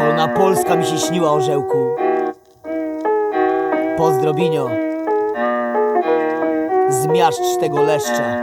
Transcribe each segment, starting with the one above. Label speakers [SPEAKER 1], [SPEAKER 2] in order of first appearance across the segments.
[SPEAKER 1] Wolna Polska mi się śniła, orzełku. Pozdrobinio. Zmiażdż tego leszcza.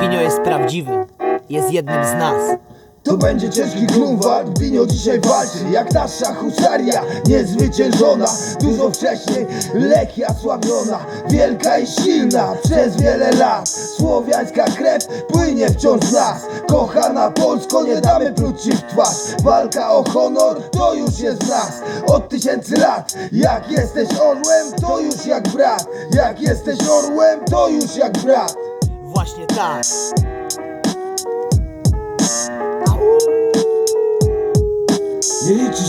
[SPEAKER 1] Binio jest prawdziwy. Jest jednym z nas.
[SPEAKER 2] To będzie ciężki grunwald, Binio dzisiaj walczy Jak nasza husaria, niezwyciężona Dużo wcześniej Lechia sławiona Wielka i silna przez wiele lat Słowiańska krew płynie wciąż z nas. Kochana Polsko, nie damy pluć w twarz Walka o honor, to już jest nas. Od tysięcy lat Jak jesteś orłem, to już jak brat Jak jesteś orłem, to już jak brat.
[SPEAKER 1] Właśnie tak.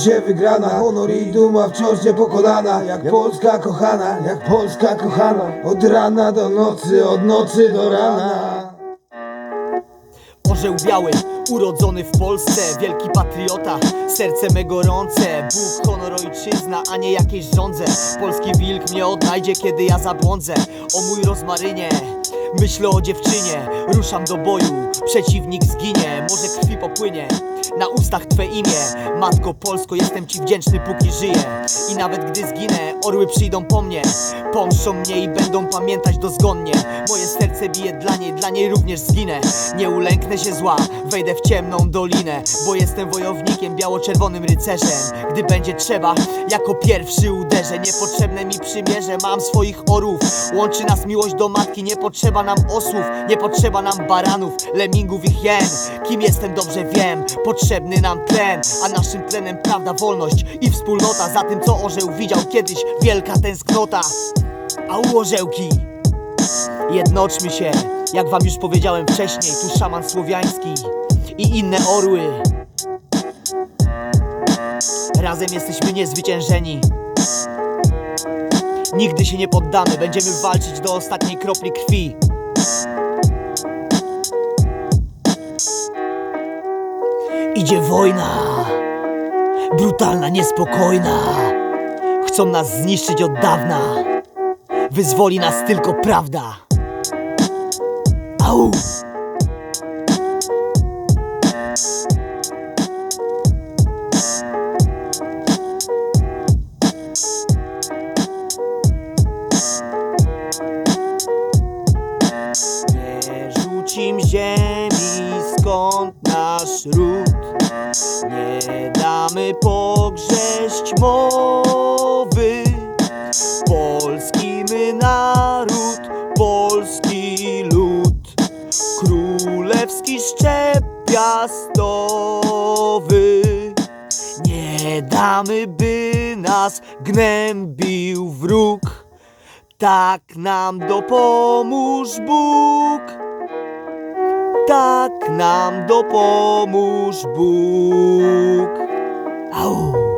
[SPEAKER 2] Się wygrana, honor i duma wciąż niepokonana Jak Polska kochana, jak Polska kochana. Od rana do nocy, od nocy do rana.
[SPEAKER 1] Orzeł biały, urodzony w Polsce. Wielki patriota, serce me gorące Bóg, honor, ojczyzna, a nie jakieś żądze Polski wilk mnie odnajdzie, kiedy ja zabłądzę. O mój rozmarynie Myślę o dziewczynie, ruszam do boju Przeciwnik zginie, może krwi popłynie Na ustach Twe imię. Matko Polsko, jestem Ci wdzięczny póki żyję. I nawet gdy zginę, orły przyjdą po mnie. Pomszczą mnie i będą pamiętać dozgonnie. Moje serce bije dla niej, dla niej również zginę. Nie ulęknę się zła, wejdę w ciemną dolinę. Bo jestem wojownikiem, biało-czerwonym rycerzem. Gdy będzie trzeba, jako pierwszy uderzę. Niepotrzebne mi przymierze, mam swoich orów Łączy nas miłość do matki, nie potrzeba nam osłów. Nie potrzeba nam baranów, lemingów i hien. Kim jestem dobrze wiem, potrzebny nam tlen. A naszym tlenem prawda, wolność i wspólnota. Za tym co orzeł widział kiedyś, wielka tęsknota. A u orzełki Jednoczmy się, jak wam już powiedziałem wcześniej Tu szaman słowiański i inne orły. Razem jesteśmy niezwyciężeni. Nigdy się nie poddamy, będziemy walczyć do ostatniej kropli krwi Idzie wojna. Brutalna, niespokojna. Chcą nas zniszczyć od dawna. Wyzwoli nas tylko prawda. Au! Nie rzucim ziemi skąd nasz ród Nie damy pogrześć mowy. Polski my naród, polski lud. Królewski szczep piastowy. Nie damy by nas gnębił wróg. Tak nam dopomóż Bóg. tak nám dopomôž Bůh. Au.